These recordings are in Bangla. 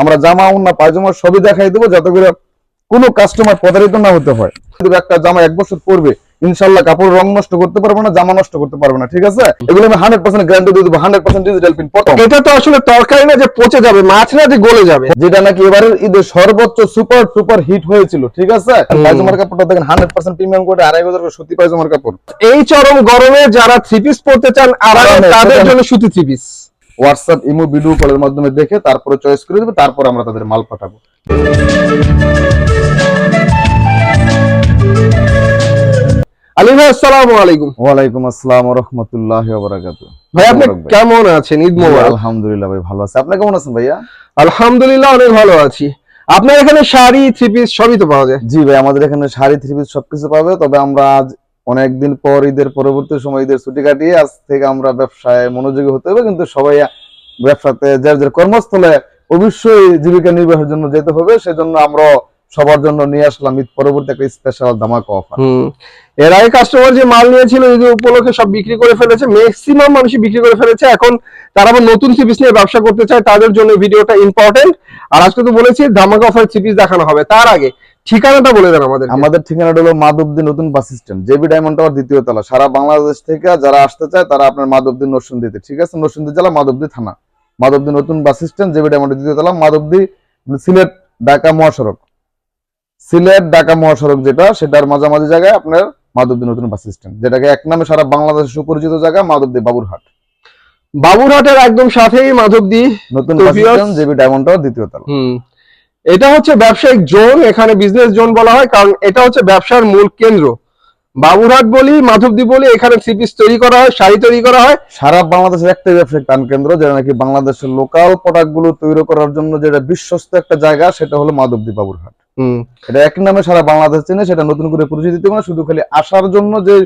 আমরা জামা উন্না পায়জামা সবই দেখাই দেবো যাতে করে কোনো কাস্টমার প্রতারিত না হতে হয়। একটা জামা এক বছর পরবে ইনশাল্লাহ কাপড় রং নষ্ট করতে পারবে না জামা নষ্ট করতে পারবে না ঠিক আছে? এগুলো আমি হান্ড্রেড পার্সেন্ট গ্যারান্টি দিয়ে দেবো হান্ড্রেড পার্সেন্ট ডিজিটাল পিন প্রথম। এটা তো আসলে তরকারি না যে পচে যাবে মাছ না যে গলে যাবে। যেটা নাকি এবারের ঈদের সর্বোচ্চ সুপার সুপার হিট হয়েছিল ঠিক আছে। পায়জামার কাপড়টা দেখেন হান্ড্রেড পার্সেন্ট প্রিমিয়াম করে আড়াই হাজার করে সুতি পায়জামার কাপড়। এই চরম গরমে যারা থ্রি পিস পড়তে চান আরামে, তাদের জন্য সুতি three piece WhatsApp imo video কলের মাধ্যমে দেখে তারপরে চয়েস করে দেবে তারপর আমরা তাদের মাল পাঠাবো। আসসালামু আলাইকুম। ওয়ালাইকুম আসসালাম রহমতুল্লাহ বারাকাতু ভাই আপনি কেমন আছেন? ঈদ মোবারক। আলহামদুলিল্লাহ ভাই ভালো আছে। আপনি কেমন আছেন ভাইয়া? আলহামদুলিল্লাহ অনেক ভালো আছি। আপনার এখানে শাড়ি থ্রি পিস সবই তো পাওয়া যায়। জি ভাই আমাদের এখানে শাড়ি থ্রি পিস সবকিছু পাবে তবে আমরা আজ অনেকদিন পর ঈদের পরবর্তী সময় ঈদের ছুটি কাটিয়ে আজ থেকে আমরা ব্যবসায় মনোযোগী হতে হবে, কিন্তু সবাই ব্যবসাতে যার যার কর্মস্থলে অবশ্যই জীবিকা নির্বাহের জন্য যেতে হবে, সেজন্য আমরা সবার জন্য নিয়ে আসলাম ঈদ পরবর্তী একটা স্পেশাল ধামাকা অফার এর আগে কাস্টমার যে মাল নিয়েছিল ঈদ উপলক্ষে সব বিক্রি করে ফেলেছে ম্যাক্সিমাম মানুষই বিক্রি করে ফেলেছে। এখন তারা আবার নতুন থ্রি নিয়ে ব্যবসা করতে চায়, তাদের জন্য ভিডিওটা ইম্পর্টেন্ট আর আজকে তো বলেছি, ধামাকা অফার থ্রি দেখানো হবে। তার আগে ঠিকানাটা বলে দেন আমাদের আমাদের ঠিকানাটা হলো মাধবদী নতুন bus stand JB diamond tower দ্বিতীয় তলা। সারা বাংলাদেশ থেকে যারা আসতে চায় তারা আপনার মাধবদী নরসিংদীতে। ঠিক আছে? নরসিংদী জেলা মাধবদী থানা। মাধবদী নতুন বাস স্ট্যান্ড জেবি ডায়মন্ড দ্বিতীয় তলা মাধবদী সিলেট ঢাকা মহাসড়ক। সিলেট ঢাকা মহাসড়ক যেটা সেটার মাঝামাঝি জায়গায় আপনার মাধবদী নতুন বাস স্ট্যান্ড যেটাকে এক নামে সারা বাংলাদেশের সুপরিচিত জায়গা মাধবদী বাবুরহাট। বাবুরহাটের একদম সাথেই মাধবদী নতুন bus stand JB diamond tower দ্বিতীয় তলা। হুম। এটা হচ্ছে ব্যবসায়িক জোন এখানে বিজনেস জোন বলা হয় কারণ এটা হচ্ছে ব্যবসার মূল কেন্দ্র। বাবুরহাট বলি মাধবদী বলি এখানে থ্রি পিস তৈরি করা হয় শাড়ি তৈরি করা হয়। সারা বাংলাদেশের একটাই ব্যবসায়িক টান কেন্দ্র যেটা নাকি বাংলাদেশের লোকাল প্রোডাক্টগুলো তৈরি করার জন্য যেটা বিশ্বস্ত একটা জায়গা সেটা হলো মাধবদী বাবুরহাট। হুম। এটা এক নামে সারা বাংলাদেশ চেনে সেটা নতুন করে পরিচিতি না শুধু খালি আসার জন্য যে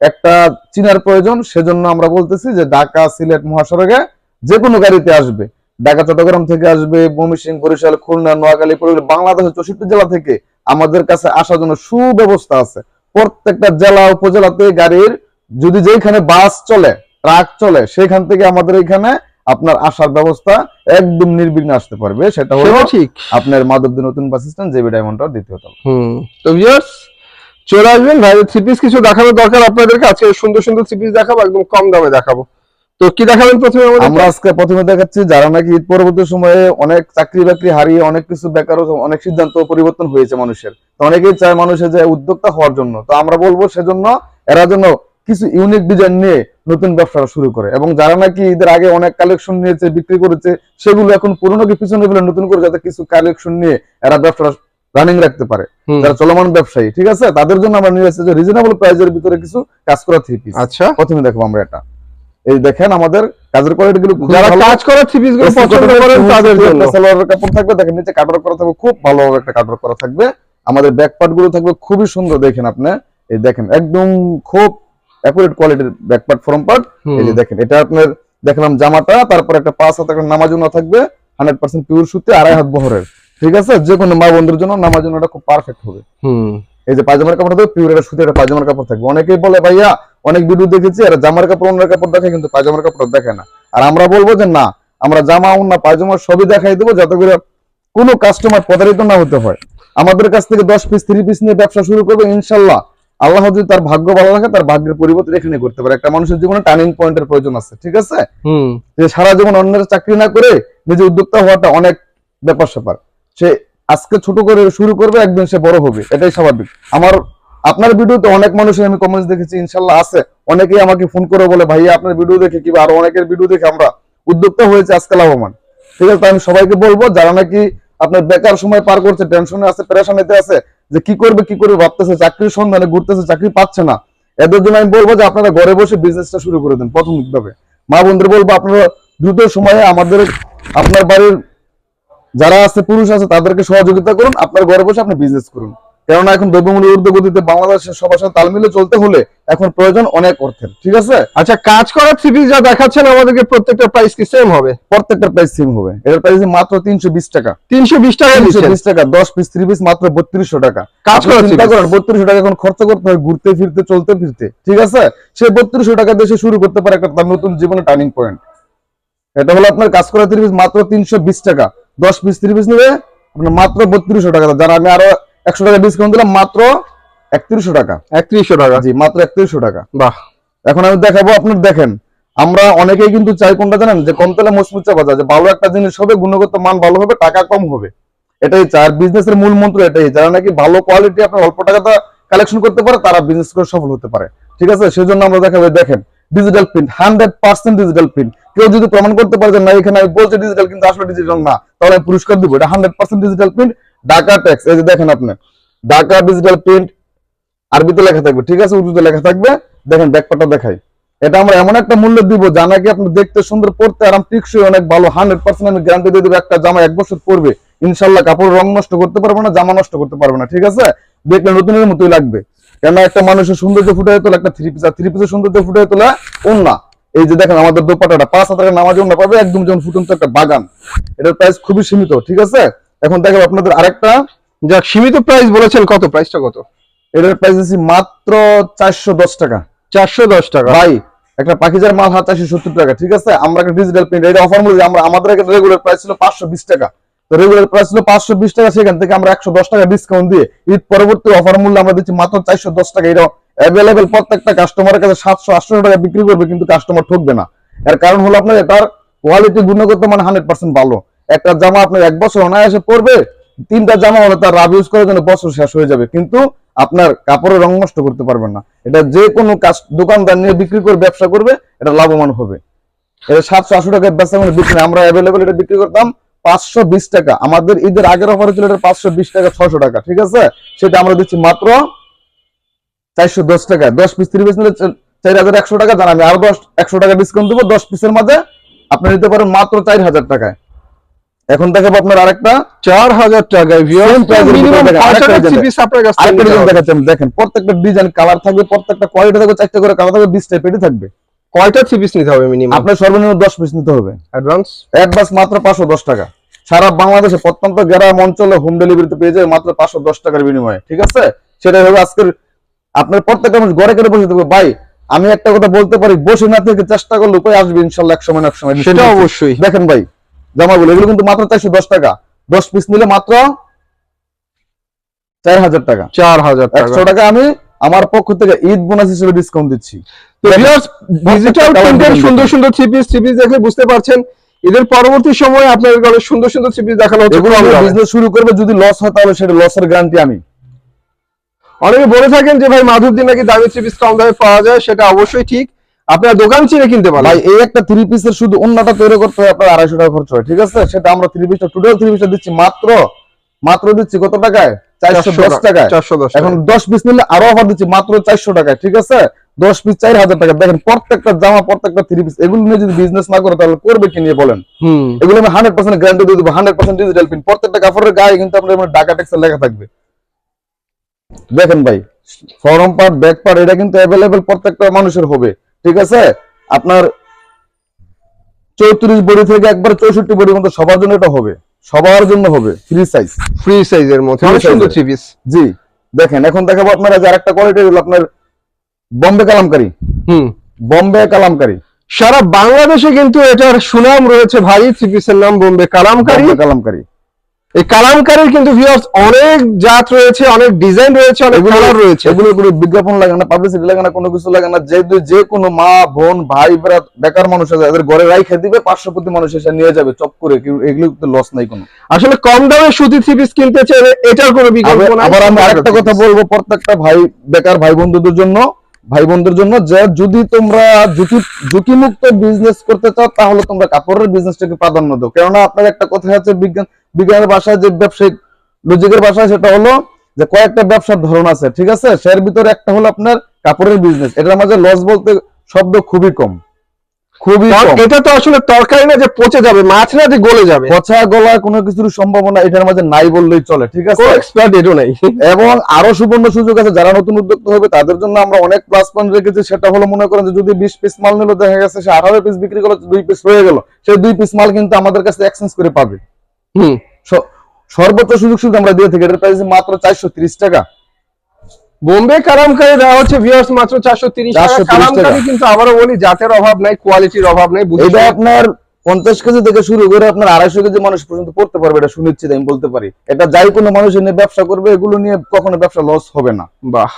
একটা চিনার প্রয়োজন সেজন্য আমরা বলতেছি যে ঢাকা সিলেট মহাসড়কে যে কোনো গাড়িতে আসবে। ঢাকা চট্টগ্রাম থেকে আসবে ময়মনসিংহ বরিশাল খুলনা নোয়াখালী বাংলাদেশের চৌষট্টি জেলা থেকে আমাদের কাছে আসার জন্য সুব্যবস্থা আছে। প্রত্যেকটা জেলা উপজেলাতে গাড়ির যদি যেখানে বাস চলে ট্রাক চলে সেখান থেকে আমাদের এখানে আপনার আসার ব্যবস্থা একদম নির্বিঘ্নে আসতে পারবে। সেটা হলো ঠিক। আপনার মাধবদী নতুন bus stand JB diamond tower দ্বিতীয় তলা হুম। তো ভিউয়ার্স চলে আসবেন। ভাই থ্রি পিস কিছু দেখানোর দরকার আপনাদেরকে। আজকে সুন্দর সুন্দর থ্রি পিস দেখাবো একদম কম দামে দেখাবো। তো কি দেখাবেন প্রথমে আমরা আজকে প্রথমে দেখাচ্ছি যারা নাকি ঈদ পরবর্তী সময়ে অনেক চাকরি বাকরি হারিয়ে অনেক কিছু বেকার অনেক সিদ্ধান্ত পরিবর্তন হয়েছে মানুষের। তো অনেকেই চায় মানুষের যে উদ্যোক্তা হওয়ার জন্য। তো আমরা বলব সেজন্য এরা জন্য কিছু ইউনিক ডিজাইন নিয়ে নতুন ব্যবসা শুরু করে এবং যারা নাকি ঈদের আগে অনেক কালেকশন নিয়েছে বিক্রি করেছে সেগুলো এখন পুরোনো কি পিছনে ফেলে নতুন করে যাতে কিছু কালেকশন নিয়ে এরা ব্যবসা রানিং রাখতে পারে। যারা চলমান ব্যবসায়ী ঠিক আছে? তাদের জন্য আমরা নিয়ে এসেছি রিজনেবল প্রাইসের ভিতরে কিছু কাজ করা থ্রি পিস আচ্ছা। প্রথমে দেখব আমরা এটা। এই দেখেন আমাদের কাজের কোয়ালিটি গুলো যারা কাজ করা থ্রি পিসগুলো পছন্দ করেন তাদের জন্য। সালোয়ারের কাপড় থাকবে দেখেন নিচে কাটর করা থাকবে খুব ভালোভাবে একটা কাটর করা থাকবে। আমাদের ব্যাক পার্টগুলো থাকবে খুবই সুন্দর দেখেন আপনি। এই দেখেন একদম খুব অ্যাকুরেট কোয়ালিটির ব্যাক পার্ট ফ্রম পার্ট এই যে দেখেন এটা আপনার দেখলাম জামাটা তারপর একটা পাঁচ হাত একটা নামাজুনা থাকবে হান্ড্রেড পার্সেন্ট পিওর সুতি আড়াই হাত বহরের। ঠিক আছে? যে কোনো মা বন্ধুর জন্য নামাজুনাটা খুব পারফেক্ট হবে। হুম। এই যে পায়জামার কাপড় থাকবে পিওর একটা সুতি একটা পায়জামার কাপড় থাকবে। অনেকেই বলে ভাইয়া অনেক ভিডিও দেখেছি আর জামার কাপড় অন্য কাপড় দেখে কিন্তু পায়জামার কাপড় দেখে না। আর আমরা বলব যে না আমরা জামা অন্য পায়জামা সবই দেখাই দেবো যাতে করে কোনো কাস্টমার প্রতারিত না হতে হয়। আমাদের কাছ থেকে দশ পিস থ্রি পিস নিয়ে ব্যবসা শুরু করবে ইনশাল্লাহ। আল্লাহ যদি তার ভাগ্য ভালো রাখে তার ভাগ্যের পরিবর্তন এখানে করতে পারে। একটা মানুষের জীবনে টার্নিং পয়েন্টের প্রয়োজন আছে ঠিক আছে? যে সারা জীবন অন্যের চাকরি না করে নিজে উদ্যোক্তা হওয়াটা অনেক ব্যাপার স্যাপার সে আজকে ছোট করে শুরু করবে একদিন সে বড় হবে এটাই স্বাভাবিক। আমার আপনার ভিডিওতে অনেক মানুষের আমি কমেন্টস দেখেছি, ইনশাল্লাহ আছে। অনেকেই আমাকে ফোন করে বলে ভাইয়া আপনার ভিডিও দেখে কিংবা আরও অনেকের ভিডিও দেখে আমরা উদ্যোক্তা হয়েছে আজকে লাভবান? ঠিক আছে আমি সবাইকে বলব, যারা নাকি আপনার বেকার সময় পার করছে টেনশনে আছে, প্রেশানিতে আছে, যে কি করবে কি করবে ভাবতেছে চাকরির সন্ধানে ঘুরতেছে, চাকরি পাচ্ছে না। এদের জন্য আমি বলব যে আপনারা ঘরে বসে বিজনেসটা শুরু করে দেন প্রাথমিকভাবে। মা বন্ধুর বলব, আপনারা দ্রুত সময়ে আমাদের, আপনার বাড়ির যারা আছে, পুরুষ আছে, তাদেরকে সহযোগিতা করুন, আপনার ঘরে বসে আপনি বিজনেস করুন। কেননা এখন দ্রব্যমূল্যের ঊর্ধ্বগতিতে বাংলাদেশের সবার সাথে তাল মিলে চলতে হলে এখন প্রয়োজন অনেক অর্থের ঠিক আছে? আচ্ছা কাজ করা থ্রি যা দেখাচ্ছেন আমাদেরকে প্রত্যেকটা প্রাইস কি সেম হবে? প্রত্যেকটা প্রাইস সেম হবে। এটার প্রাইস মাত্র তিনশো বিশ টাকা। তিনশো বিশ টাকা তিনশো দিচ্ছেন বিশ টাকা দশ পিস থ্রি পিস মাত্র বত্রিশশো টাকা। কাজ করা চিন্তা করেন বত্রিশশো টাকা এখন খরচ করতে হয় ঘুরতে ফিরতে চলতে ফিরতে ঠিক আছে? সে বত্রিশশো টাকা দেশে শুরু করতে পারে একটা নতুন জীবনে টার্নিং পয়েন্ট এটা হলো আপনার কাজ করা থ্রি পিস মাত্র তিনশো বিশ টাকা। দশ পিস ত্রিশ পিস নেবে আপনার মাত্র বত্রিশশো টাকা। যারা আমি আরও একশো টাকা ডিসকাউন্ট দিলাম মাত্র একত্রিশশো টাকা। একত্রিশশো টাকা। জি মাত্র একত্রিশশো টাকা। বাহ। এখন আমি দেখাবো আপনার দেখেন আমরা অনেকেই কিন্তু চাই কোনটা জানেন? যে কম তেলে মসমুচা বাজার যে ভালো একটা জিনিস হবে গুণগত মান ভালো হবে টাকা কম হবে। এটাই চাই। আর বিজনেসের মূল মন্ত্র এটাই যারা নাকি ভালো কোয়ালিটি আপনার অল্প টাকাটা কালেকশন করতে পারে তারা বিজনেস করে সফল হতে পারে। ঠিক আছে? সেজন্য আমরা দেখাবো দেখেন digital print hundred percent digital print কেউ যদি প্রমাণ করতে পারে যে না এখানে আমি বলছি ডিজিটাল কিন্তু আসলে ডিজিটাল না তাহলে পুরস্কার দিব। এটা hundred percent digital print Dhaka tax এই যে দেখেন আপনি, ঢাকা ডিজিটাল প্রিন্ট আরবিতে লেখা থাকবে, ঠিক আছে? উর্দুতে লেখা থাকবে। দেখেন ব্যাকপাটা দেখাই। এটা আমরা এমন একটা মূল্য দিব যা নাকি আপনি দেখতে সুন্দর, পড়তে আরাম, টিকসই, অনেক ভালো হান্ড্রেড পার্সেন্ট আমি গ্যারান্টি দিয়ে দেবো, একটা জামা এক বছর পরবে। ইনশাল্লাহ কাপড় রং নষ্ট করতে পারবে না, জামা নষ্ট করতে পারবে না, ঠিক আছে? দেখলে নতুনের মতোই লাগবে। কেন একটা মানুষের সৌন্দর্য ফুটে তোলা, একটা থ্রি পিস থ্রি পিসের সৌন্দর্য ফুটে তোলা ওন্না এই যে দেখেন আমাদের দোপাটাটা পাঁচ হাজার নামাজ পাবে, একদম যেমন ফুটন্ত একটা বাগান। এটার প্রাইস খুবই সীমিত, ঠিক আছে? এখন দেখেন আপনাদের আরেকটা। যাক সীমিত প্রাইস বলেছেন কত? প্রাইসটা কত? এটার প্রাইস দিচ্ছি মাত্র চারশো দশ টাকা। চারশো দশ টাকা। ভাই একটা পাখিজার মাল হাত চারশো সত্তর টাকা ঠিক আছে? আমরা একটা ডিজিটাল প্রিন্ট এটা অফার মূল্য আমরা আমাদের একটা রেগুলার প্রাইস ছিল পাঁচশো বিশ টাকা। তো রেগুলার প্রাইস ছিল পাঁচশো বিশ টাকা সেখান থেকে আমরা একশো দশ টাকা ডিসকাউন্ট দিয়ে ঈদ পরবর্তী অফার মূল্য আমরা দিচ্ছি মাত্র চারশো দশ টাকা। এটা অ্যাভেলেবেল প্রত্যেকটা কাস্টমারের কাছে সাতশো আটশো টাকা বিক্রি করবে কিন্তু কাস্টমার ঠকবে না। এর কারণ হলো আপনার এটার কোয়ালিটি গুণগত মানে হান্ড্রেড পার্সেন্ট ভালো। একটা জামা আপনার এক বছর অনায়াসে পরবে, তিনটা জামা হলে তার রাব ইউজ করার জন্য বছর শেষ হয়ে যাবে, কিন্তু আপনার কাপড়ের রং নষ্ট করতে পারবেন না। এটা যে কোনো কাজ, দোকানদার নিয়ে বিক্রি করে ব্যবসা করবে, এটা লাভবান হবে। এটা সাতশো আশি টাকায় বেচা মানে বিক্রি আমরা অ্যাভেলেবেল এটা বিক্রি করতাম পাঁচশো বিশ টাকা। আমাদের ঈদের আগের অফারে ছিল এটা পাঁচশো বিশ টাকা ছশো টাকা, ঠিক আছে? সেটা আমরা দিচ্ছি মাত্র চারশো দশ টাকা। দশ পিস পিস নিলে চার হাজার একশো টাকা। জানা আমি আরও দশ, একশো টাকা ডিসকাউন্ট দেবো, দশ পিসের মাঝে আপনি নিতে পারেন মাত্র চার হাজার টাকায়। এখন দেখাবো আপনার আরেকটা। চার হাজার টাকায়। দেখাচ্ছি দেখেন প্রত্যেকটা ডিজাইন কালার থাকবে প্রত্যেকটা কোয়ালিটি থাকবে চারটা করে কালার থাকবে বিশ টাইপ পেটি থাকবে। কয়টা থ্রি পিস নিতে হবে মিনিমাম আপনার সর্বনিম্ন দশ পিস নিতে হবে। অ্যাডভান্স অ্যাডভান্স মাত্র পাঁচশো দশ টাকা। সারা বাংলাদেশে প্রত্যন্ত গ্রাম অঞ্চলে হোম ডেলিভারিতে পেয়ে যায় মাত্র পাঁচশো দশ টাকার বিনিময়ে। ঠিক আছে? সেটাই হবে আজকের আপনার প্রত্যেকটা মানুষ ঘরে ঘরে বসে থাকবে। ভাই আমি একটা কথা বলতে পারি বসে না থেকে চেষ্টা করলে উপায় আসবে ইনশাল্লাহ এক সময় এক সময়। সেটা অবশ্যই। দেখেন ভাই জামাগুলো এগুলো কিন্তু মাত্র চারশো দশ টাকা। দশ পিস নিলে মাত্র চার হাজার টাকা। চার হাজার একশো টাকা আমি আমার পক্ষ থেকে ঈদ বোনাস হিসেবে ডিসকাউন্ট দিচ্ছি। তো ডিজিটাল প্রিন্টের সুন্দর সুন্দর থ্রি পিস থ্রি পিস দেখলে বুঝতে পারছেন। এদের পরবর্তী সময়ে আপনাদের অনেক সুন্দর সুন্দর থ্রি পিস দেখানো হচ্ছে। বিজনেস শুরু করবে যদি লস হয় তাহলে সেটা লসের গ্যারান্টি আমি। অনেকে বলে থাকেন যে ভাই মাধুরদিন নাকি দামি থ্রি পিস কম দামে পাওয়া যায় সেটা অবশ্যই ঠিক। আপনার দোকান চিনে কিনতে পারেন। ভাই এই একটা থ্রি পিসের শুধু অন্যটা তৈরি করতে হয় আপনার আড়াইশো টাকা খরচ হয় ঠিক আছে? সেটা আমরা থ্রি পিসটা টোটাল থ্রি পিসটা দিচ্ছি মাত্র মাত্র দিচ্ছি কত টাকায়? চারশো দশ টাকায়। এখন দশ পিস নিলে আরও অফার দিচ্ছি মাত্র চারশো টাকায় ঠিক আছে? দশ পিস চার হাজার টাকা দেখেন প্রত্যেকটা জামা প্রত্যেকটা থ্রি পিস এগুলো নিয়ে যদি বিজনেস না করে তাহলে করবে কি নিয়ে বলেন? এগুলো আমি হান্ড্রেড পার্সেন্ট গ্যারান্টি দিয়ে দেবো হান্ড্রেড পার্সেন্ট ডিজিটাল প্রত্যেকটা কাপড়ের গায়ে কিন্তু আপনার ঢাকা টেক্সের লেখা থাকবে। দেখেন ভাই ফরম পার্ট ব্যাক পার্ট এটা কিন্তু অ্যাভেলেবেল প্রত্যেকটা মানুষের হবে। ঠিক আছে? আপনার চৌত্রিশ বডি থেকে একবার চৌষট্টি বডি মতো সবার জন্য এটা হবে। সবার জন্য হবে ফ্রি সাইজ ফ্রি সাইজের মধ্যে অনেক সুন্দর থ্রি পিস জি দেখেন এখন দেখাবো আপনারা যে আরেকটা কোয়ালিটি হলো আপনার বম্বে কালামকারি হুম। বম্বে কালামকারি সারা বাংলাদেশে কিন্তু এটার সুনাম রয়েছে ভাই থ্রি পিসের নাম বোম্বে কালামকারী কালামকারি এই কালামকারীর কিন্তু ভিউয়ার্স অনেক জাত রয়েছে অনেক ডিজাইন রয়েছে অনেক কালার রয়েছে। এগুলো কোনো বিজ্ঞাপন লাগে না পাবলিসিটি লাগে না কোনো কিছু লাগে না। যে যে কোনো মা বোন ভাই ব্রাত বেকার মানুষ আছে এদের ঘরে রাইখে দিবে পার্শ্ববর্তী মানুষ এসে নিয়ে যাবে চপ করে। এগুলো তো লস নাই কোনো। আসলে কম দামে সুতি থ্রি পিস কিনতে চাইলে এটার কোনো বিকল্প নাই। আবার আমি আরেকটা কথা বলব প্রত্যেকটা ভাই বেকার ভাই বন্ধুদের জন্য। ভাই বোনদের জন্য যে যদি তোমরা ঝুঁকি ঝুঁকিমুক্ত বিজনেস করতে চাও তাহলে তোমরা কাপড়ের বিজনেসটাকে প্রাধান্য দাও। কেননা আপনার একটা কথা আছে বিজ্ঞান বিজ্ঞানের ভাষায় যে ব্যবসায়িক লজিকের ভাষায় সেটা হলো যে কয়েকটা ব্যবসার ধরন আছে ঠিক আছে? সের ভিতরে একটা হলো আপনার কাপড়ের বিজনেস এটার মাঝে লস বলতে শব্দ খুবই কম। খুবই এটা তো আসলে তরকারি না যে পচে যাবে মাছ না যে গলে যাবে। পচা গলা কোনো কিছুর সম্ভাবনা এটার মাঝে নাই বললেই চলে ঠিক আছে? এক্সপার্ট এটু নাই। এবং আরও সুবর্ণ সুযোগ আছে যারা নতুন উদ্যোক্তা হবে তাদের জন্য আমরা অনেক প্লাস পয়েন্ট রেখেছি। সেটা হলো মনে করেন যে যদি বিশ পিস মাল নিল দেখা গেছে সে আঠারো পিস বিক্রি করল দুই পিস রয়ে গেল। সেই দুই পিস মাল কিন্তু আমাদের কাছে এক্সচেঞ্জ করে পাবে। হুম সর্বোচ্চ সুযোগ সুবিধা আমরা দিয়ে থাকি। এটার প্রাইস মাত্র চারশো ত্রিশ টাকা। বোম্বে কালামকারি দেওয়া হচ্ছে ভিউয়ার্স মাত্র চারশো তিরিশ টাকা। 430 টাকা। কিন্তু আবারও বলি জাতের অভাব নাই কোয়ালিটির অভাব নাই এটা আপনার পঞ্চাশ কেজি থেকে শুরু করে আপনার আড়াইশো কেজি মানুষ পর্যন্ত পড়তে পারবে এটা সুনিশ্চিত আমি বলতে পারি। এটা যাই কোনো মানুষ নিয়ে ব্যবসা করবে এগুলো নিয়ে কখনো ব্যবসা লস হবে না। বাহ।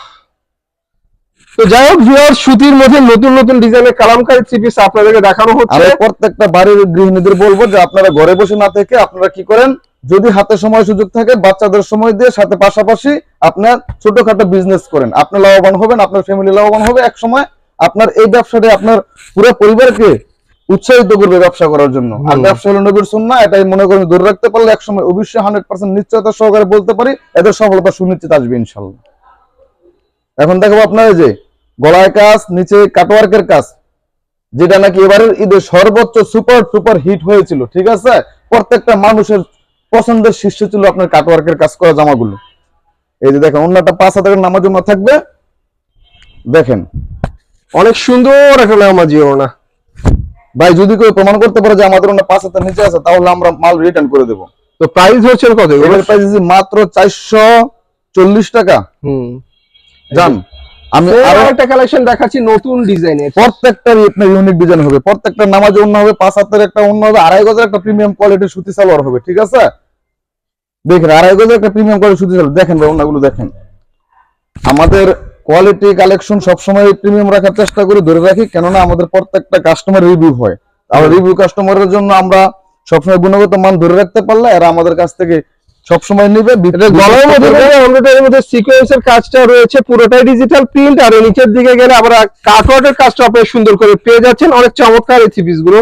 তো যাই হোক ভিউয়ার সুতির মধ্যে নতুন নতুন ডিজাইনের কালামকারী থ্রি পিস আপনাদেরকে দেখানো হচ্ছে। আমি প্রত্যেকটা বাড়ির গৃহিণীদের বলব যে আপনারা ঘরে বসে না থেকে আপনারা কি করেন? যদি হাতে সময় সুযোগ থাকে বাচ্চাদের সময় দিয়ে সাথে পাশাপাশি আপনার ছোটখাটো বিজনেস করেন। আপনি লাভবান হবেন আপনার ফ্যামিলি লাভবান হবে এক সময় আপনার এই ব্যবসাটা আপনার পুরো পরিবারকে উৎসাহিত করবে ব্যবসা করার জন্য। আর ব্যবসা হলো নবীর সুন্নাহ এটাই মনে করেন ধরে রাখতে পারলে এক সময় অবশ্যই হান্ড্রেড পার্সেন্ট নিশ্চয়তা সহকারে বলতে পারি এদের সফলতা সুনিশ্চিত আসবে ইনশাল্লাহ এখন দেখো আপনারা যে গলায় কাজ নিচে কাটওয়ার্কের কাজ যেটা নাকি এবারের ঈদে সর্বোচ্চ সুপার সুপার হিট হয়েছিল ঠিক আছে? প্রত্যেকটা মানুষের পছন্দের শীর্ষ ছিল আপনার কাটওয়ার্কের কাজ করা জামাগুলো। এই যে দেখেন অন্যটা পাঁচ হাজারের নামাজ জমা থাকবে। দেখেন। অনেক সুন্দর একটা নামাজি ওনা ভাই যদি কেউ প্রমাণ করতে পারে যে আমাদের অন্য পাঁচ হাজার নিচে আছে তাহলে আমরা মাল রিটার্ন করে দেবো। তো প্রাইস হচ্ছে কত? এবার প্রাইস মাত্র চারশো চল্লিশ টাকা। হুম। জান আমি আর একটা কালেকশন দেখাচ্ছি নতুন ডিজাইনের প্রত্যেকটার আপনার ইউনিক ডিজাইন হবে প্রত্যেকটা নামাজে অন্য হবে পাঁচ হাতের একটা অন্য হবে আড়াই গজের একটা প্রিমিয়াম কোয়ালিটির সুতি সালোয়ার হবে ঠিক আছে? দেখেন আড়াই গজের একটা প্রিমিয়াম কোয়ালিটির সুতি সালোয়ার দেখেন ভাই অন্যগুলো দেখেন। আমাদের কোয়ালিটি কালেকশন সবসময় প্রিমিয়াম রাখার চেষ্টা করি ধরে রাখি কেননা আমাদের প্রত্যেকটা কাস্টমার রিভিউ হয়। আর রিভিউ কাস্টমারের জন্য আমরা সবসময় গুণগত মান ধরে রাখতে পারলে এরা আমাদের কাছ থেকে সবসময় নিবে গলার মধ্যে এমব্রয়ডারির মধ্যে সিকোয়েন্সের কাজটা রয়েছে পুরোটাই ডিজিটাল প্রিন্ট আর নিচের দিকে গেলে কাটওয়ার্কের কাজটা আপনি সুন্দর করে পেয়ে যাচ্ছেন অনেক চমৎকার এই থ্রি গুলো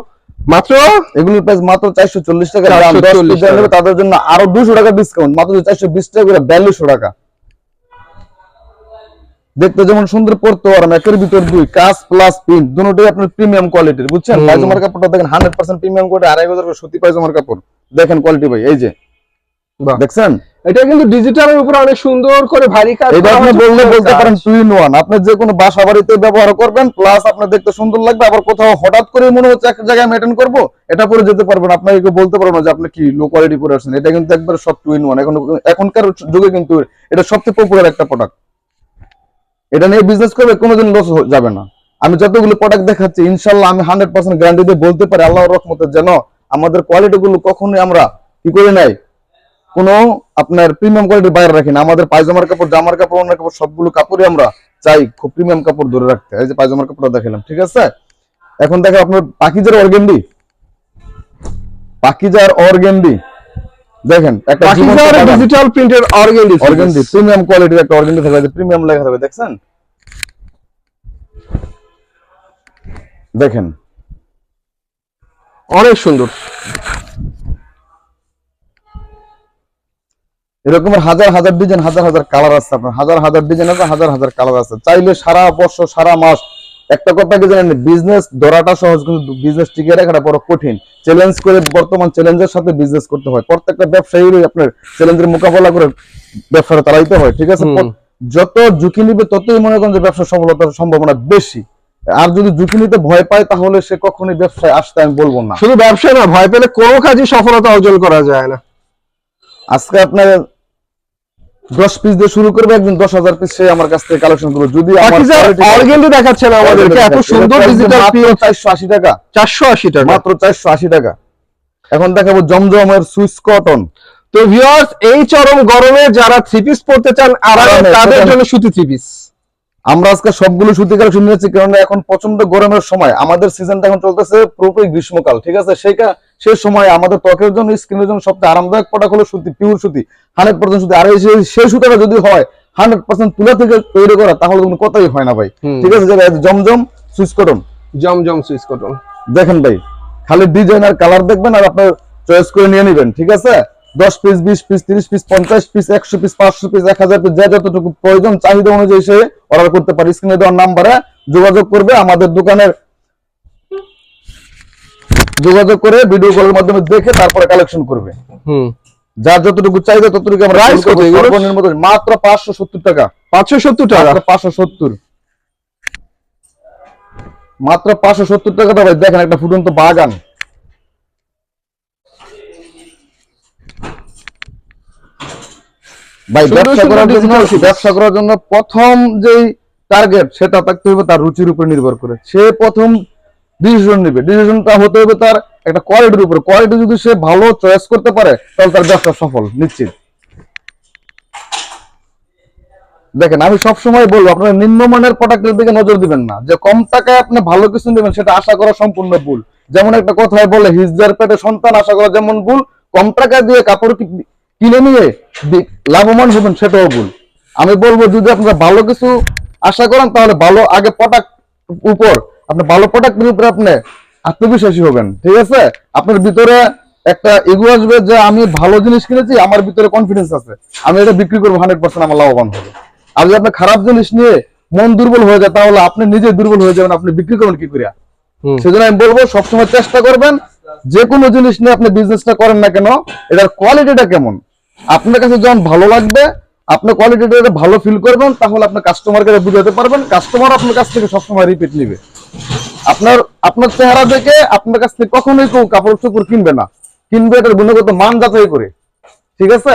মাত্র এগুলোর প্রাইস মাত্র চারশো চল্লিশ টাকা দাম। 440 দশ পিস টাকা। নেবে তাদের জন্য আরও দুশো টাকা ডিসকাউন্ট মাত্র চারশো বিশ টাকা করে বিয়াল্লিশশো টাকা দেখতে যেমন সুন্দর পড়তো আর একের ভিতর দুই কাজ প্লাস প্রিন্ট দুটোই আপনার প্রিমিয়াম কোয়ালিটির বুঝছেন হুম। পায়জামার কাপড়টা দেখেন হান্ড্রেড পার্সেন্ট প্রিমিয়াম কোয়ালিটি আড়াই হাজার সুতি পায়জামার কাপড় দেখেন কোয়ালিটি ভাই এই যে। দেখছেন? এটা কিন্তু ডিজিটালের উপরে অনেক সুন্দর করে ভারী কাজ এটা আপনি বললে বলতে পারেন টু ইন ওয়ান আপনি যে কোনো বাসা বাড়িতে ব্যবহার করবেন প্লাস আপনার দেখতে সুন্দর লাগবে আবার কোথাও হঠাৎ করে মনে হচ্ছে এক জায়গায় মেনটেন করব এটা পরে যেতে পারবেন। আপনাকে বলতে পারব না যে আপনি কি লো কোয়ালিটি পরে আসছেন এটা কিন্তু একবার সব টু ইন ওয়ান এখন এখনকার যুগে কিন্তু এটা সবচেয়ে পপুলার একটা প্রোডাক্ট এটা নিয়ে বিজনেস করবে কোনোদিন লস যাবে না। আমি যতগুলো প্রোডাক্ট দেখাচ্ছি ইনশাল্লাহ আমি হান্ড্রেড পার্সেন্ট গ্যারান্টি দিয়ে বলতে পারি আল্লাহর রহমতে যেন আমাদের কোয়ালিটি গুলো কখনোই আমরা কি করে নাই কোনো আপনার প্রিমিয়াম কোয়ালিটির বাইরে রাখি না। আমাদের পায়জামার কাপড় জামার কাপড় অন্য কাপড় সবগুলো কাপড়ই আমরা চাই খুব প্রিমিয়াম কাপড় ধরে রাখতে। এই যে পায়জামার কাপড়টা দেখালাম ঠিক আছে? এখন দেখে আপনার পাকিজার অর্গেন্ডি পাকিজার অর্গেন্ডি দেখেন একটা ডিজিটাল প্রিন্টের অর্গেন্ডি অর্গেন্ডি প্রিমিয়াম কোয়ালিটির একটা অর্গেন্ডি থাকবে প্রিমিয়াম লেখা থাকবে দেখছেন? দেখেন। অনেক সুন্দর। এরকমের হাজার হাজার ডিজাইন হাজার হাজার কালার আছে আপনার। হাজার হাজার ডিজাইন আছে হাজার হাজার কালার আছে। চাইলে সারা বছর সারা মাস একটা কথা কি জানেন? বিজনেস ধরাটা সহজ কিন্তু বিজনেস টিকে রাখাটা বড় কঠিন। চ্যালেঞ্জ করে বর্তমান চ্যালেঞ্জের সাথে বিজনেস করতে হয়। প্রত্যেকটা ব্যবসায়ীরই আপনার চ্যালেঞ্জের মোকাবেলা করে ব্যবসাটা চালাইতে হয় ঠিক আছে? যত ঝুঁকি নিবে ততই মনে করেন যে ব্যবসা সফলতার সম্ভাবনা বেশি। আর যদি ঝুঁকি নিতে ভয় পায় তাহলে সে কখনোই ব্যবসায় আসতে আমি বলব না। শুধু ব্যবসায় না ভয় পেলে কোনো কাজই সফলতা অর্জন করা যায় না। আজকে আপনার দশ পিস দিয়ে শুরু করবে একদিন দশ হাজার পিস সে আমার কাছ থেকে কালেকশন করবে। যদি আমাদেরকে এত সুন্দর ডিজিটাল প্রিন্ট চারশো আশি টাকা। চারশো আশি টাকা। মাত্র চারশো আশি টাকা। এখন দেখাবো জমজমের সুইস কটন তো ভিউয়ার্স এই চরম গরমে যারা থ্রি পিস পড়তে চান আরামে তাদের জন্য সুতি থ্রি পিস আমরা আজকে সবগুলো সুতি কালেকশন নিয়েছি কারণ এখন প্রচণ্ড গরমের সময়। আমাদের সিজনটা এখন চলতেছে পুরোপুরি গ্রীষ্মকাল ঠিক আছে? সেই সেই সময় আমাদের ত্বকের জন্য স্কিনের জন্য সবচেয়ে আরামদায়ক প্রোডাক্ট হলো সুতি পিওর সুতি হান্ড্রেড পার্সেন্ট সুতি। আর সেই- সুতাটা যদি হয় হান্ড্রেড পার্সেন্ট তুলা থেকে তৈরি করা তাহলে কোনো কথাই হয় না ভাই। ঠিক আছে Zamzam Swiss cotton. Zamzam Swiss cotton. দেখেন ভাই খালি ডিজাইন আর কালার দেখবেন আর আপনার চয়েস করে নিয়ে নেবেন ঠিক আছে? দশ পিস বিশ পিস তিরিশ পিস পঞ্চাশ পিস একশো পিস পাঁচশো পিস এক হাজার পিস যা যতটুকু প্রয়োজন চাহিদা অনুযায়ী সে অর্ডার করতে পারে। স্ক্রিনে দেওয়ার নাম্বারে যোগাযোগ করবে আমাদের দোকানের যোগাযোগ করে ভিডিও কলের মাধ্যমে দেখে তারপরে কালেকশন করবে। হুম। যার যতটুকু চাহিদা ততটুকু আমরা করব। সর্বনিম্ন মাত্র পাঁচশো সত্তর টাকা। পাঁচশো সত্তর টাকা? পাঁচশো সত্তর। মাত্র পাঁচশো সত্তর টাকা ভাই দেখেন একটা ফুটন্ত বাগান। ভাই ব্যবসা করার জন্য ব্যবসা করার জন্য প্রথম যেই টার্গেট সেটা থাকতে হবে তার রুচির উপর নির্ভর করে। সে প্রথম ডিসিশন নেবে। ডিসিশনটা হতে হবে তার একটা কোয়ালিটির উপরে। কোয়ালিটি যদি সে ভালো চয়েস করতে পারে, তাহলে তার ব্যবসা সফল, নিশ্চিত। দেখেন, আমি সবসময় বলব, আপনারা নিম্নমানের প্রোডাক্টের দিকে নজর দিবেন না। যে কম টাকায় আপনি ভালো কিছু নেবেন, সেটা আশা করা সম্পূর্ণ ভুল। যেমন একটা কথায় বলে হিজদার পেটে সন্তান, আশা করা যেমন ভুল, কম টাকা দিয়ে কাপড় কিনে নিয়ে লাভবান হবেন, সেটাও ভুল। আমি বলব, যদি আপনারা ভালো কিছু আশা করেন, তাহলে ভালো আগে প্রোডাক্ট উপর আপনি ভালো প্রোডাক্টের উপরে আপনি আত্মবিশ্বাসী হবেন ঠিক আছে? আপনার ভিতরে একটা ইগো আসবে যে আমি ভালো জিনিস কিনেছি আমার ভিতরে কনফিডেন্স আছে। আমি এটা বিক্রি করব হান্ড্রেড পার্সেন্ট আমার লাভবান হবে। আর যদি আপনি খারাপ জিনিস নিয়ে মন দুর্বল হয়ে যায় তাহলে আপনি নিজে দুর্বল হয়ে যাবেন আপনি বিক্রি করবেন কি করিয়া? সেজন্য আমি বলব সবসময় চেষ্টা করবেন যে কোনো জিনিস নিয়ে আপনি বিজনেসটা করেন না কেন এটার কোয়ালিটিটা কেমন? আপনার কাছে যখন ভালো লাগবে আপনার কোয়ালিটিটা ভালো ফিল করবেন তাহলে আপনি কাস্টমারকে বুঝাতে পারবেন। কাস্টমার আপনার কাছ থেকে সবসময় রিপিট নিবে। আপনার আপনার চেহারা দেখে আপনার কাছ থেকে কখনোই কেউ কাপড় চোপড় কিনবে না। কিনবে এটার গুণগত মান যাচাই করে। ঠিক আছে?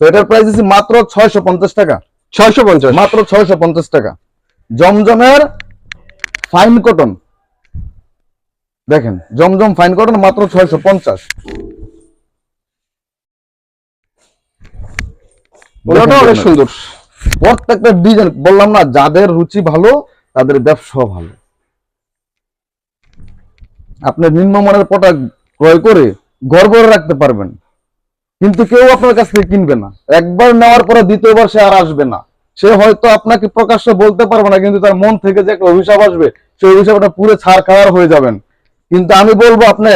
তো এটার প্রাইস দিচ্ছি মাত্র ছয়শো পঞ্চাশ টাকা। ছয়শো পঞ্চাশ। মাত্র ছয়শো পঞ্চাশ টাকা। জমজমের ফাইন কটন দেখেন জমজম ফাইন কটন মাত্র ছয়শো পঞ্চাশ। অনেক সুন্দর। প্রত্যেকটা ডিজাইন বললাম না যাদের রুচি ভালো তাদের ব্যবসাও ভালো। আপনি নিম্নমানের প্রোডাক্ট ক্রয় করে ঘর ঘরে রাখতে পারবেন। কিন্তু কেউ আপনার কাছ থেকে কিনবে না। একবার নেওয়ার পরে দ্বিতীয়বার সে আর আসবে না। সে হয়তো আপনাকে প্রকাশ্যে বলতে পারবে না, কিন্তু তার মন থেকে যে একটা অভিশাপ আসবে, সেই অভিশাপটা পুরো ছাড় খাওয়ার হয়ে যাবেন। কিন্তু আমি বলব, আপনি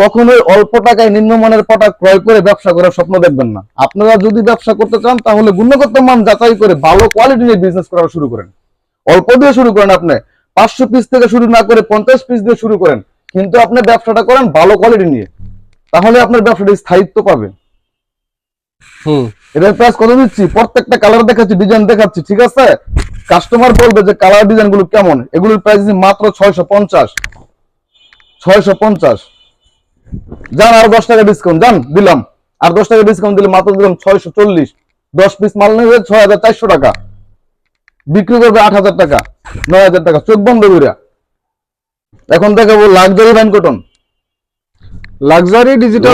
কখনোই অল্প টাকায় নিম্নমানের পটা ক্রয় করে ব্যবসা করার স্বপ্ন দেখবেন না। আপনারা যদি ব্যবসা করতে চান, তাহলে গুণগত মান যাচাই করে ভালো কোয়ালিটি নিয়ে বিজনেস করা শুরু করেন। অল্প দিয়ে শুরু করেন আপনি। পাঁচশো পিস থেকে শুরু না করে পঞ্চাশ পিস দিয়ে শুরু করেন। কিন্তু আপনি ব্যবসাটা করেন ভালো কোয়ালিটি নিয়ে তাহলে আপনার ব্যবসাটা স্থায়িত্ব পাবে হুম। এটার প্রাইস কত দিচ্ছি? প্রত্যেকটা কালার দেখাচ্ছি ডিজাইন দেখাচ্ছি ঠিক আছে? কাস্টমার বলবে যে কালার ডিজাইনগুলো কেমন? এগুলোর প্রাইস মাত্র ছয়শো পঞ্চাশ। ছয়শো পঞ্চাশ। যান আর দশ টাকা ডিসকাউন্ট যান দিলাম। আর দশ টাকা ডিসকাউন্ট দিলে মাত্র দিলাম ছয়শো চল্লিশ। দশ পিস মাল নেবে ছয় হাজার চারশো টাকা। বিক্রি করবে আট হাজার টাকা নয় হাজার টাকা। চোখ বন্ধ করে এখন দেখাবো luxury band cotton luxury digital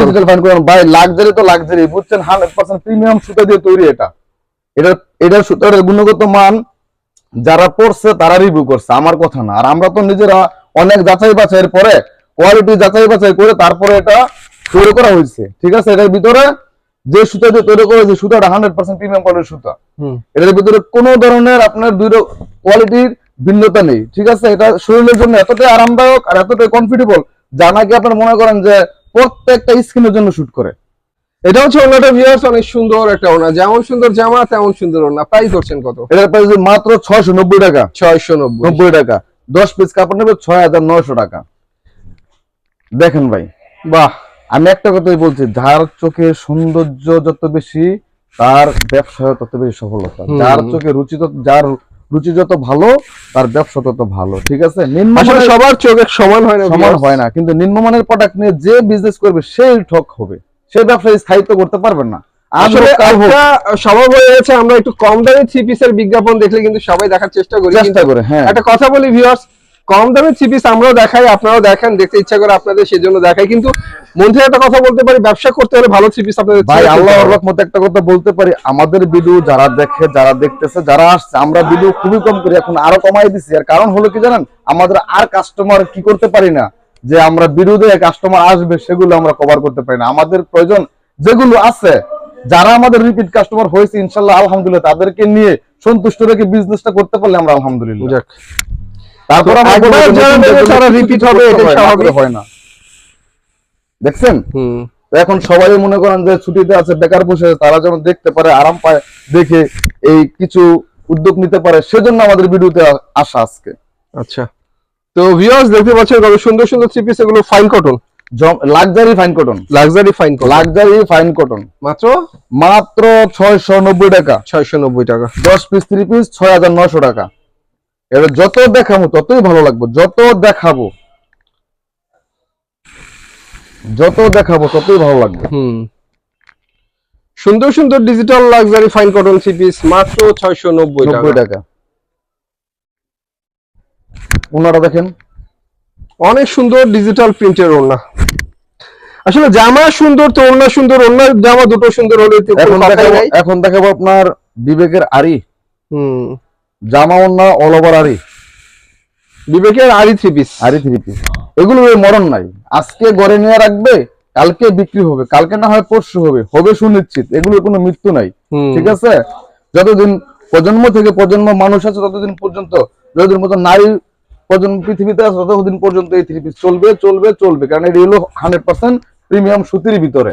digital fine করেন ভাই লাক্সারি তো লাক্সারি বুঝছেন? হান্ড্রেড পার্সেন্ট প্রিমিয়াম সুতা দিয়ে তৈরি এটা। এটা এটার সুতার গুণগত মান যারা পড়ছে তারা রিভিউ করছে আমার কথা না। আর আমরা তো নিজেরা অনেক যাচাই বাছাইয়ের পরে কোয়ালিটি যাচাই বাছাই করে তারপরে এটা তৈরি করা হয়েছে। ঠিক আছে? এটার ভিতরে যে সুতা দিয়ে তৈরি করা হয়েছে সুতাটা হান্ড্রেড পার্সেন্ট প্রিমিয়াম কোয়ালিটির সুতা। হুম। এটার ভিতরে কোনো ধরনের আপনার দুই কোয়ালিটির ভিন্নতা নেই ঠিক আছে? এটা শরীরের জন্য এতটাই আরামদায়ক আর এতটাই কমফোর্টেবল যা নাকি আপনার মনে করেন যে প্রত্যেকটা স্কিনের জন্য শুট করে। এটা হচ্ছে ওনাটা ভিউয়ার্স অনেক সুন্দর একটা ওনা যেমন সুন্দর জামা তেমন সুন্দর ওনা প্রাইস করছেন কত? এটার প্রাইস মাত্র ছয়শো নব্বই টাকা। ছয়শো নব্বই। নব্বই টাকা। দশ পিস কাপড় নেবে ছয় হাজার নয়শো টাকা। দেখেন ভাই। বাহ। আমি একটা কথাই বলছি যার চোখে সৌন্দর্য যত বেশি তার ব্যবসায় তত বেশি সফলতা। যার চোখে রুচি তত যার রুচি যত ভালো তার ব্যবসা তত ভালো ঠিক আছে? নিম্নমানের সবার চোখ সমান হয় না সমান হয় না কিন্তু নিম্নমানের প্রোডাক্ট নিয়ে যে বিজনেস করবে সেই ঠক হবে। সে ব্যবসায় স্থায়িত্ব করতে পারবেন না। আসলে স্বভাব হয়ে গেছে আমরা একটু কম দামে থ্রি পিসের বিজ্ঞাপন দেখলে কিন্তু সবাই দেখার চেষ্টা করি চেষ্টা করে হ্যাঁ। একটা কথা বলি ভিউয়ার্স কম দামে থ্রি পিস আমরাও দেখাই আপনারাও দেখেন দেখতে ইচ্ছা করে আপনাদের সেজন্য দেখাই। কিন্তু মন থেকে একটা কথা বলতে পারি ব্যবসা করতে হলে ভালো থ্রি পিস আপনাদের ভাই আল্লাহর রহমতে একটা কথা বলতে পারি আমাদের ভিডিও যারা দেখে যারা দেখতেছে যারা আসছে আমরা ভিডিও খুবই কম করি এখন আরও কমাই দিছি। আর কারণ হলো কি জানেন আমাদের আর কাস্টমার কি করতে পারি না যে আমরা দিয়ে কাস্টমার আসবে সেগুলো আমরা কভার করতে পারি না। আমাদের প্রয়োজন যেগুলো আছে যারা আমাদের রিপিট কাস্টমার হয়েছে ইনশাল্লাহ আলহামদুলিল্লাহ তাদেরকে নিয়ে সন্তুষ্ট রেখে বিজনেসটা করতে পারলে আমরা আলহামদুলিল্লাহ। তারপর যারা কিছু হবে, না, স্বাভাবিক। হয় না। দেখছেন? এখন সবাই মনে করেন যে ছুটিতে আছে বেকার বসে তারা যেন দেখতে পারে আরাম পায় দেখে এই কিছু উদ্যোগ নিতে পারে সেজন্য আমাদের ভিডিওতে আসা আজকে। আচ্ছা। তো ভিউয়ার্স দেখতে পাচ্ছেন কত সুন্দর সুন্দর থ্রি পিস এগুলো fine cotton luxury fine cotton luxury fine cotton luxury fine cotton মাত্র? মাত্র ছয়শো নব্বই টাকা। ছয়শো নব্বই টাকা। দশ পিস থ্রি পিস ছয় হাজার নয়শো টাকা। এবার যত দেখাবো ততই ভালো লাগবে। যত দেখাবো যত দেখাবো ততই ভালো লাগবে। হুম। সুন্দর সুন্দর digital luxury fine cotton three piece মাত্র ছয়শো নব্বই নব্বই টাকা। টাকা। ওনারা দেখেন। অনেক সুন্দর ডিজিটাল প্রিন্টের ওড়না। আসলে জামা সুন্দর তো ওড়না সুন্দর ওড়না জামা দুটো সুন্দর হলে এখন দেখাবো এখন দেখাবো আপনার বিবেকের আরি হুম। জামা ওন্না অল ওভার আরি বিবেকের আরি থ্রি পিস আরি থ্রি পিস এগুলো মরণ নাই। আজকে গড়ে নিয়ে রাখবে কালকে বিক্রি হবে কালকে না হয় পরশু হবে হবে সুনিশ্চিত এগুলোর কোনো মৃত্যু নাই। ঠিক আছে? যতদিন প্রজন্ম থেকে প্রজন্ম মানুষ আছে ততদিন পর্যন্ত যতদিন মতো নারী প্রজন্ম পৃথিবীতে আছে ততদিন পর্যন্ত এই থ্রি পিস চলবে চলবে চলবে। কারণ এটি হলো হান্ড্রেড পার্সেন্ট প্রিমিয়াম সুতির ভিতরে।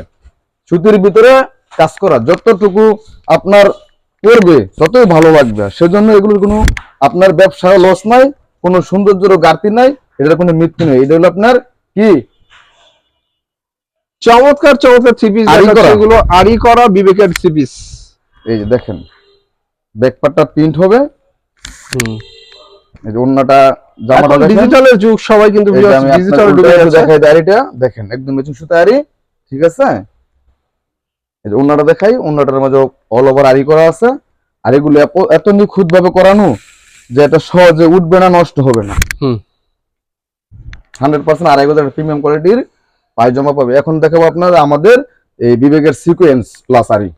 সুতির ভিতরে কাজ করা। যতটুকু আপনার করবে ততই ভালো লাগবে। সেজন্য এগুলোর কোনো আপনার ব্যবসা লস নাই কোনো সৌন্দর্যের ঘাটতি নাই এটার কোনো মৃত্যু নেই। এটা হলো আপনার কি? চমৎকার চমৎকার থ্রি পিস আরি করা। এগুলো। আরি করা বিবেকের থ্রি পিস এই যে দেখেন ব্যাকপারটা প্রিন্ট হবে। হুম। এই যে অন্যটা জামাটা দেখেন। ডিজিটালের যুগ সবাই কিন্তু ডিজিটাল ডুবে দেখাই দাঁড়িটা। দেখেন একদম মেচিং সুতা আরি ঠিক আছে? এই যে অন্যটা দেখাই অন্যটার মাঝে অল ওভার আরি করা আছে। আর এগুলো এত- নিখুঁত ভাবে করানো যে এটা সহজে উঠবে না নষ্ট হবে না। হুম। হান্ড্রেড পার্সেন্ট আড়াই হাজার প্রিমিয়াম কোয়ালিটির পায়জামা পাবে। এখন দেখাবো আপনার আমাদের এই বিবেকের সিকোয়েন্স প্লাস আরি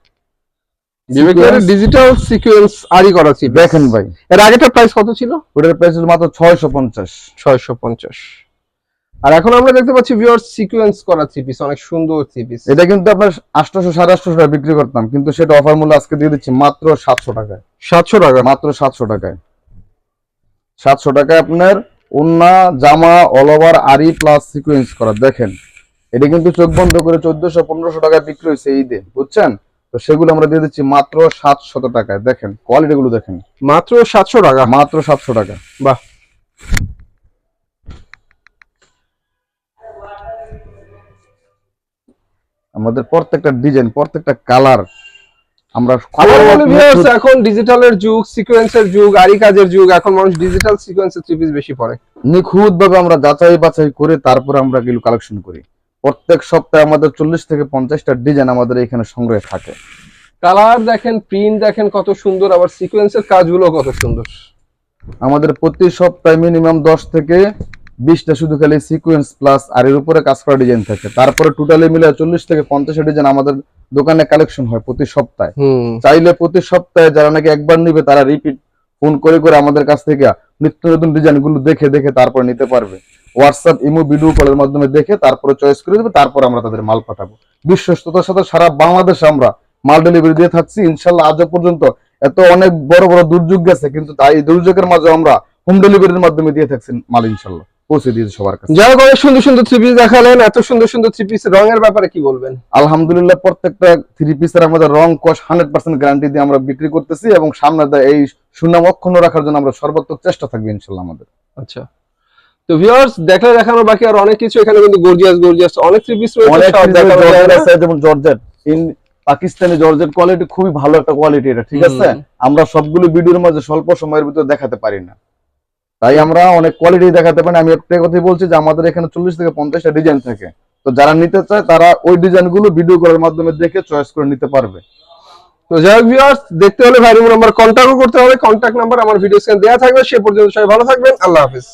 বিবেকের ডিজিটাল সিকোয়েন্স আরি করা থ্রি দেখেন ভাই। এর আগেটা প্রাইস কত ছিল? ওটার প্রাইস মাত্র ছয়শো পঞ্চাশ। ছয়শো পঞ্চাশ। আর এখন আমরা দেখতে পাচ্ছি ভিউয়ার সিকোয়েন্স করা থ্রি পিস অনেক সুন্দর থ্রি পিস এটা কিন্তু আপনার আটশোশো সাড়ে আটশোশো টাকা বিক্রি করতাম কিন্তু সেটা অফার মূল্য আজকে দিয়ে দিচ্ছি মাত্র সাতশো টাকায়। সাতশো টাকা? মাত্র সাতশো টাকায়। সাতশো টাকায় আপনার উন্না জামা অল ওভার আরি প্লাস সিকুয়েন্স করা। দেখেন এটা কিন্তু চোখ বন্ধ করে চোদ্দশো পনেরোশো টাকায় বিক্রি হয়েছে এই দিন বুঝছেন? তো সেগুলো আমরা দিয়ে দিচ্ছি মাত্র সাতশত টাকায়। দেখেন কোয়ালিটি গুলো দেখেন। মাত্র সাতশো টাকা? মাত্র সাতশো টাকা। বাহ। আমাদের প্রত্যেকটা ডিজাইন প্রত্যেকটা কালার আমরা এখন ডিজিটালের যুগ সিকোয়েন্সের যুগ আরি কাজের যুগ এখন মানুষ ডিজিটাল সিকোয়েন্সের থ্রি পিস বেশি পরে। নিখুঁত ভাবে আমরা যাচাই বাছাই করে তারপরে আমরা এগুলো কালেকশন করি। প্রত্যেক সপ্তাহে আমাদের চল্লিশ থেকে পঞ্চাশটা ডিজাইন আমাদের এখানে সংগ্রহে থাকে। কালার দেখেন প্রিন্ট দেখেন কত সুন্দর আবার সিকোয়েন্সের কাজগুলো কত সুন্দর। আমাদের প্রতি সপ্তাহে মিনিমাম দশ থেকে বিশটা শুধু খালি সিকোয়েন্স প্লাস আর এর উপরে কাজ করা ডিজাইন থাকে। তারপরে টোটালি মিলে চল্লিশ থেকে পঞ্চাশটা ডিজাইন আমাদের দোকানে কালেকশন হয় প্রতি সপ্তাহে। চাইলে প্রতি সপ্তাহে যারা নাকি একবার নিবে তারা রিপিট ফোন করে করে আমাদের কাছ থেকে নিত্য নতুন ডিজাইনগুলো দেখে দেখে তারপরে নিতে পারবে। হোয়াটসঅ্যাপ ইমো ভিডিও কলের মাধ্যমে দেখে তারপরে চয়েস করে দেবে তারপর আমরা তাদের মাল পাঠাবো। বিশ্বস্ততার সাথে সারা বাংলাদেশে আমরা মাল ডেলিভারি দিয়ে থাকছি। ইনশাল্লাহ আজও পর্যন্ত এত অনেক বড় বড় দুর্যোগ গেছে কিন্তু তাই দুর্যোগের মাঝে আমরা হোম ডেলিভারির মাধ্যমে দিয়ে থাকছি মাল ইনশাল্লাহ পৌঁছে দিয়েছি সবার কাছে। অনেক সুন্দর সুন্দর থ্রি পিস দেখালেন এত সুন্দর সুন্দর থ্রি পিস রঙের ব্যাপারে কি বলবেন? আলহামদুলিল্লাহ প্রত্যেকটা থ্রি পিসের আমাদের রং কস হান্ড্রেড পার্সেন্ট গ্যারান্টি দিয়ে আমরা বিক্রি করতেছি এবং সামনে এই সুনাম অক্ষুণ্ণ রাখার জন্য আমরা সর্বাত্মক চেষ্টা থাকবে ইনশাল্লাহ আমাদের। আচ্ছা। তো ভিউয়ার্স দেখলে দেখানো বাকি আর অনেক কিছু এখানে কিন্তু গর্জিয়াস গর্জিয়াস অনেক থ্রি পিস রয়েছে। যেমন georgette. In Pakistani georgette quality খুবই ভালো একটা কোয়ালিটি এটা ঠিক আছে। আমরা সবগুলো ভিডিওর মাঝে স্বল্প সময়ের ভিতরে দেখাতে পারি না। তাই আমরা অনেক কোয়ালিটি দেখাতে পারি আমি একটা কথাই বলছি যে আমাদের এখানে চল্লিশ থেকে পঞ্চাশটা ডিজাইন থাকে। তো যারা নিতে চায়, তারা ওই ডিজাইনগুলো ভিডিও কলের মাধ্যমে দেখে চয়েস করে নিতে পারবে। তো যাই হোক ভিউয়ার্স দেখতে হলে ভাই নাম্বার কন্ট্যাক্টও করতে হবে। কন্ট্যাক্ট নাম্বার আমার ভিডিও স্ক্রিনে দেওয়া থাকবে। সে পর্যন্ত সবাই ভালো থাকবেন। আল্লাহ হাফিজ।